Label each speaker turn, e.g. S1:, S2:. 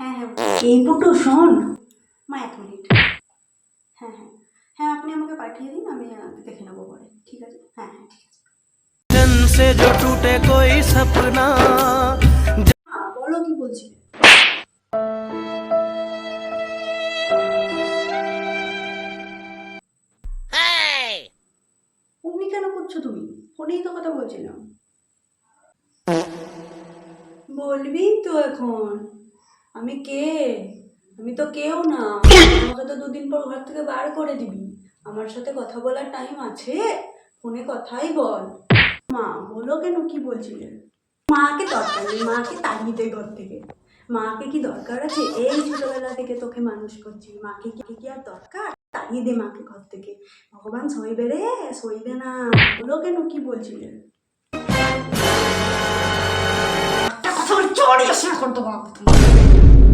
S1: হ্যাঁ হ্যাঁ এই ফুটো শোন মা এক মিনিট হ্যাঁ হ্যাঁ হ্যাঁ আপনি আমাকে পাঠিয়ে দিন আমি আহ, দেখে নেবো পরে ঠিক আছে হ্যাঁ হ্যাঁ ঠিক আছে
S2: जन से जो टूटे कोई सपना
S1: মা, বলো কি বলছিলে অমনি কেন করছো তুমি ফোনেই তো কথা বলছিলাম বলবি তো এখন আমি কে? আমি তো কেউ না। আমাকে তো দুদিন পর ঘর থেকে বার করে দিবি। আমার সাথে কথা বলার টাইম আছে? ফোনে কথাই বল। মা, বলো কেন কি বলছিলেন মাকে দরকার নেই মাকে তাড়িয়ে দে ঘর থেকে। মাকে কি দরকার আছে? এই ছোটবেলা থেকে তোকে মানুষ করছি। মাকে কি কি আর দরকার? তাড়িয়ে দে মাকে ঘর থেকে। ভগবান সইবে রে, সইবে না। বলো কেন কি বলছিলে? একটা কথা বলে